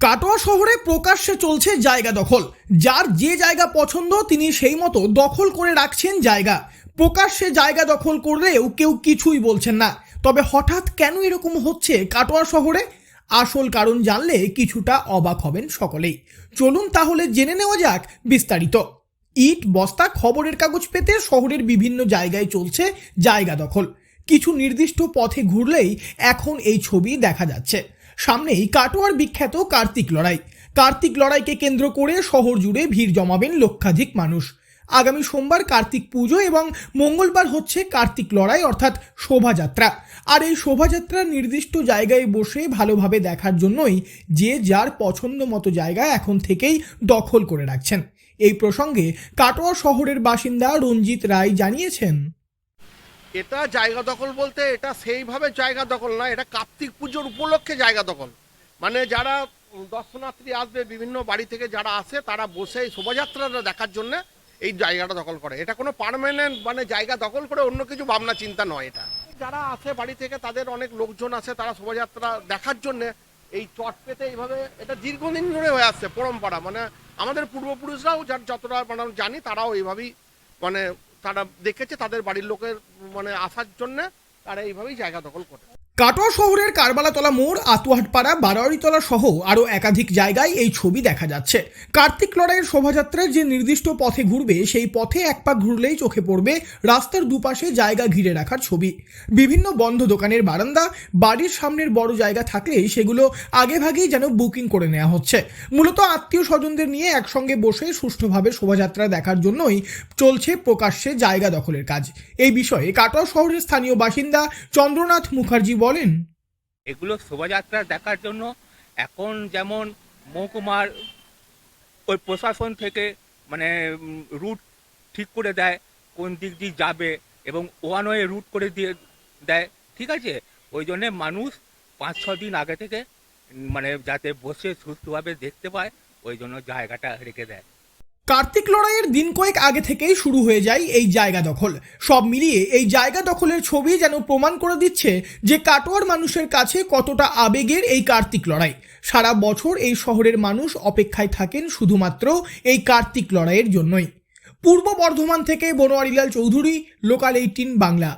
কাটোয়া শহরে প্রকাশ্যে চলছে জায়গা দখল। যার যে জায়গা পছন্দ, তিনি সেই মতো দখল করে রাখছেন জায়গা। প্রকাশ্যে জায়গা দখল করলেও কেউ কিছুই বলছেন না। তবে হঠাৎ কেন এরকম হচ্ছে কাটোয়া শহরে? আসল কারণ জানলে কিছুটা অবাক হবেন সকলেই। চলুন তাহলে জেনে নেওয়া যাক বিস্তারিত। ইট, বস্তা, খবরের কাগজ পেতে শহরের বিভিন্ন জায়গায় চলছে জায়গা দখল। কিছু নির্দিষ্ট পথে ঘুরলেই এখন এই ছবি দেখা যাচ্ছে। সামনেই কাটোয়ার বিখ্যাত কার্তিক লড়াই। কার্তিক লড়াইকে কেন্দ্র করে শহর জুড়ে ভিড় জমাবেন লক্ষাধিক মানুষ। আগামী সোমবার কার্তিক পুজো এবং মঙ্গলবার হচ্ছে কার্তিক লড়াই, অর্থাৎ শোভাযাত্রা। আর এই শোভাযাত্রার নির্দিষ্ট জায়গায় বসে ভালোভাবে দেখার জন্যই যে যার পছন্দ মতো জায়গা এখন থেকেই দখল করে রাখছেন। এই প্রসঙ্গে কাটোয়া শহরের বাসিন্দা রঞ্জিত রায় জানিয়েছেন। এটা জায়গা দখল বলতে এটা সেইভাবে জায়গা দখল না, এটা কার্তিক পুজোর উপলক্ষে জায়গা দখল। মানে যারা দর্শনার্থী আসবে, বিভিন্ন বাড়ি থেকে যারা আসে, তারা বসে এই শোভাযাত্রাটা দেখার জন্য এই জায়গাটা দখল করে। এটা কোনো পার্মানেন্ট মানে জায়গা দখল করে অন্য কিছু ভাবনা চিন্তা নয় এটা। যারা আসে বাড়ি থেকে, তাদের অনেক লোকজন আসে তারা শোভাযাত্রা দেখার জন্য। এই চট পেতে এইভাবে এটা দীর্ঘদিন ধরে হয়ে আসছে পরম্পরা। মানে আমাদের পূর্বপুরুষরাও যার যতটা মানে জানি তারাও এইভাবেই মানে তারা দেখেছে তাদের বাড়ির লোকের মানে আসার জন্য তারা এইভাবেই জায়গা দখল করে। কাটোয়া শহরের কারবালাতলা মোড়, আতুয়াটপাড়া, বারোয়ারিতলা সহ আরও একাধিক জায়গায় এই ছবি দেখা যাচ্ছে। কার্তিক লড়াইয়ের শোভাযাত্রায় যে নির্দিষ্ট পথে ঘুরবে, সেই পথে এক পা ঘুরলেই চোখে পড়বে রাস্তার দুপাশে জায়গা ঘিরে রাখার ছবি। বিভিন্ন বন্ধ দোকানের বারান্দা, বাড়ির সামনের বড় জায়গা থাকলেই সেগুলো আগেভাগেই যেন বুকিং করে নেওয়া হচ্ছে। মূলত আত্মীয় স্বজনদের নিয়ে একসঙ্গে বসে সুষ্ঠুভাবে শোভাযাত্রা দেখার জন্যই চলছে প্রকাশ্যে জায়গা দখলের কাজ। এই বিষয়ে কাটোয়া শহরের স্থানীয় বাসিন্দা চন্দ্রনাথ মুখার্জি বলেন। এগুলো শোভাযাত্রা দেখার জন্য এখন যেমন মহকুমার ওই প্রশাসন থেকে মানে রুট ঠিক করে দেয়, কোন দিক দিয়ে যাবে এবং ওয়ান ওয়ে রুট করে দিয়ে দেয়, ঠিক আছে? ওই জন্যে মানুষ পাঁচ, ছ দিন আগে থেকে মানে যাতে বসে সুস্থভাবে দেখতে পায়, ওই জন্য জায়গাটা রেখে দেয়। কার্তিক লড়াইয়ের দিন কয়েক আগে থেকেই শুরু হয়ে যায় এই জায়গা দখল। সব মিলিয়ে এই জায়গা দখলের ছবি যেন প্রমাণ করে দিচ্ছে যে কাটোয়ার মানুষের কাছে কতটা আবেগের এই কার্তিক লড়াই। সারা বছর এই শহরের মানুষ অপেক্ষায় থাকেন শুধুমাত্র এই কার্তিক লড়াইয়ের জন্যই। পূর্ব বর্ধমান থেকে বনোয়ারিলাল চৌধুরী, লোকাল এইটিন বাংলা।